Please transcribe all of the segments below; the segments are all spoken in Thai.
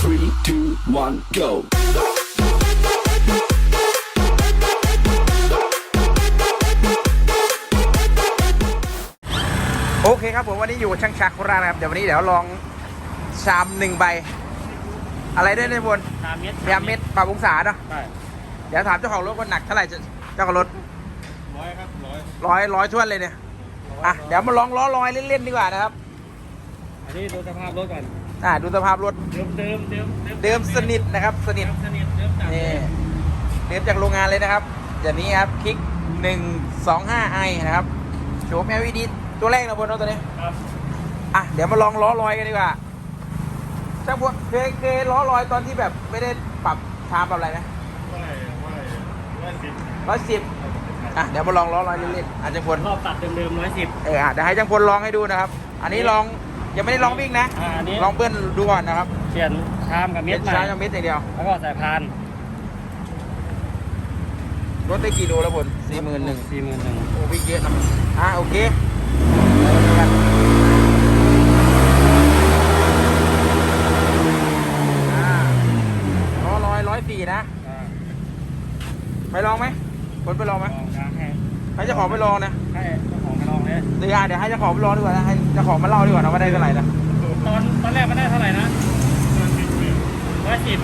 Three, two, one, go. โอเคครับผมวันนี้อยู่ช่างชักโคราชนะครับ เดี๋ยววันนี้เดี๋ยวลองชามหนึ่งใบ อะไรได้ในบนสามเมตรพยายามเม็ดปรับองศาเนาะใช่เดี๋ยวถามเจ้าของรถว่าหนักเท่าไหร่จะเจ้าของรถร้อยครับร้อยร้อยร้อยท้วนเลยเนี่ยอะเดี๋ยวมาลองล้อลอยเล่นๆดีกว่านะครับ อันนี้ดูสภาพรถก่อน อะดูสภาพรถเดิมเดิมเดิมเดิมสนิทนะครับ สนิทเดิมสนิทเดิมจัดนี่เดิมจากโรงงานเลยนะครับอย่างนี้ครับคลิก 125 i นะครับโฉม LED ตัวแรกนะบนรถตัวนี้ครับอะเดี๋ยวมาลองล้อลอยกันดีกว่าช่างพวกเคยเคยล้อลอยตอนที่แบบไม่ได้ปรับชามปรับอะไรนะเท่าไหร่ว่าร้อยสิบร้อยสิบอะเดี๋ยวมาลองล้อลอยเล่นๆอาจจะพลรอบตัดเดิมเดิมร้อยสิบเอออะเดี๋ยวให้ช่างพลลองให้ดูนะครับ อันนี้ลอง ยังไม่ได้ลองวิ่งนะ อ่าอันนี้ลองเบิ้ลดูก่อนนะครับเปลี่ยนชามกับเม็ดใหม่ใช้ยังเม็ดอย่างเดียว แล้วก็สายพานรถได้กี่โลแล้วพลสี่หมื่นหนึ่งสี่หมื่นหนึ่งโอ้วิ่งเยอะนะอะโอเคเดี๋ยวมาดูกันอ่าล้อลอยร้อยสี่นะไปลองไหมคนไปลองไหมลองนะให้ให้เจ้าของไปลองนะ ให้ เจ้าของไปลองเลยเดี๋ยวอะเดี๋ยวให้เจ้าของไปลองดีกว่านะให้เจ้าของมาเล่าดีกว่านะว่าได้เท่าไหร่นะตอนตอนแรกมันได้เท่าไหร่นะร้อยสิบ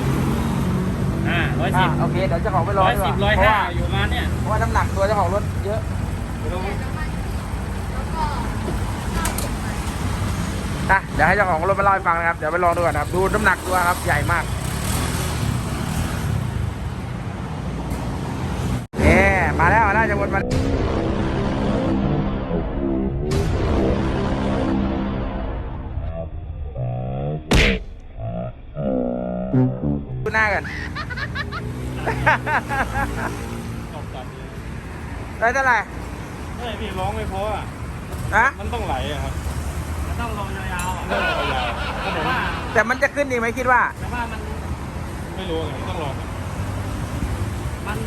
อ่าร้อยสิอะบโอเคเดี๋ยวเจ้าของไปลองร้อยดีกสิว่าบร้อยเพราะห้าว่าอยู่ประมาณเนี่ยเพราะว่าน้ำหนักตัวเจ้าของรถเยอะนะเดี๋ยวให้เจ้าของรถมาเล่าให้ฟังนะครับ เดี๋ยวไปลองดูก่อนนะครับ ดูน้ำหนักตัวครับ ใหญ่มากเอ๊มาแล้วน่าจะวนมา ดูหน้ากันตอบกลับเลยได้เท่าไหร่ไม่พี่ร้องไม่เพราะอะ นะมันต้องไหลอะครับมันต้องลงยาวๆอะต้องลงยาวๆแต่ว่าแต่มันจะขึ้นอีกไหมคิดว่า แต่ว่ามันไม่รู้ไงต้องลองมัน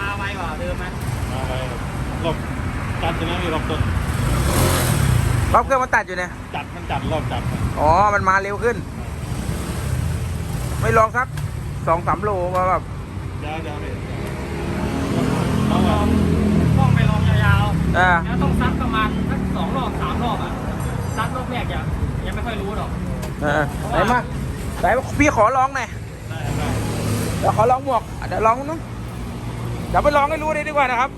มาไวกว่าเดิมไหมมาไวรอบจัดใช่ไหมพี่รอบต้น รอบเครื่องมันตัดอยู่เนี่ย จัดมันจัดรอบจัดอ๋อ มันมาเร็วขึ้น ไม่ลองสักสองสามโลมาแบบเดี๋ยวเดี๋ยวพี่ต้องลองต้องไปลองยาวเออๆแล้วต้องซัดประมาณสักสองรอบสามรอบอะซัดรอบแรกยังยังไม่ค่อยรู้หรอกเออไหนมาไหนพี่ขอลองหน่อยได้ได้เดี๋ยวขอลองหมวกอะเดี๋ยวลองนู้นเดี๋ยวไปลองให้รู้เลยดีกว่านะครับ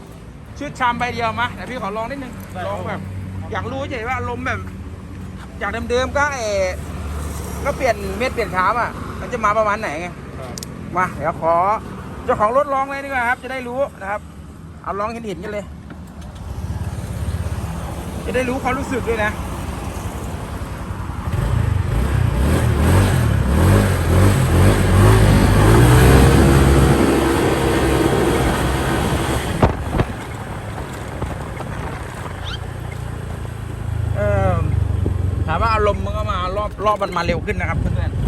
ชุดชามใบเดียวมาเดี๋ยวพี่ขอลองนิดนึงลองแบบ อยากรู้เฉยๆว่าอารมณ์แบบ จากเดิมๆก็เออก็เปลี่ยนเม็ดเปลี่ยนชามอะ มันจะมาประมาณไหนไงมาเดี๋ยวขอเจ้าของรถลองเลยดีกว่าครับ จะได้รู้นะครับ เอาลองเห็นเห็นๆกันเลย จะได้รู้ความรู้สึกด้วยนะ เออถามว่าอารมณ์มันก็มา รอบรอมันมาเร็วขึ้นนะครับเพื่อนๆ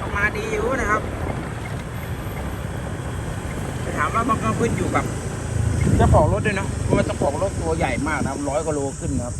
ออกมาดีอยู่นะครับถามว่ามันก็ขึ้นอยู่กับเจ้าของรถด้วยนะเพราะว่าเจ้าของรถตัวใหญ่มากนะครับร้อยกว่าโลขึ้นนะครับ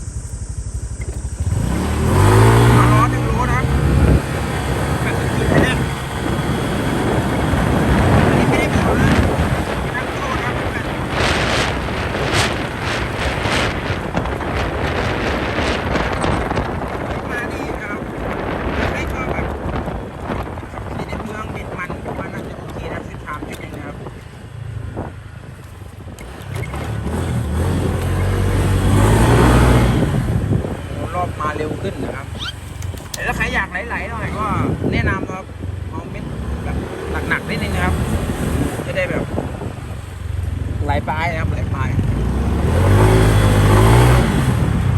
ไปลายนะครับไหลปลาย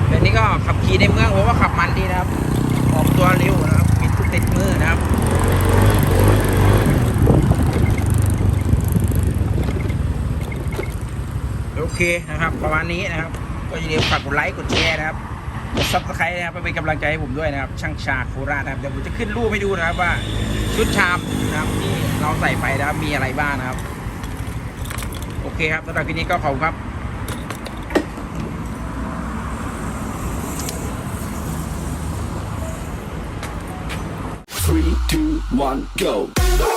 เดี๋ยวนี้ก็ขับขี่ในเมืองผมว่าขับมันดีนะครับ ออกตัวเร็วนะครับมีทุติดมือนะครับโอเคนะครับ ประมาณนี้นะครับ ก็อย่าลืมฝากกดไลค์กดแชร์นะครับกดซับสไครต์นะครับเป็นกำลังใจให้ผมด้วยนะครับ ช่างชาโคราชนะครับเดี๋ยวผมจะขึ้นรูปให้ดูนะครับว่าชุดชามนะครับที่เราใส่ไปนะครับมีอะไรบ้างนะครับ เคครับสำหรับคลิปนี้ก็ขอบคุณครับ3 2 1 go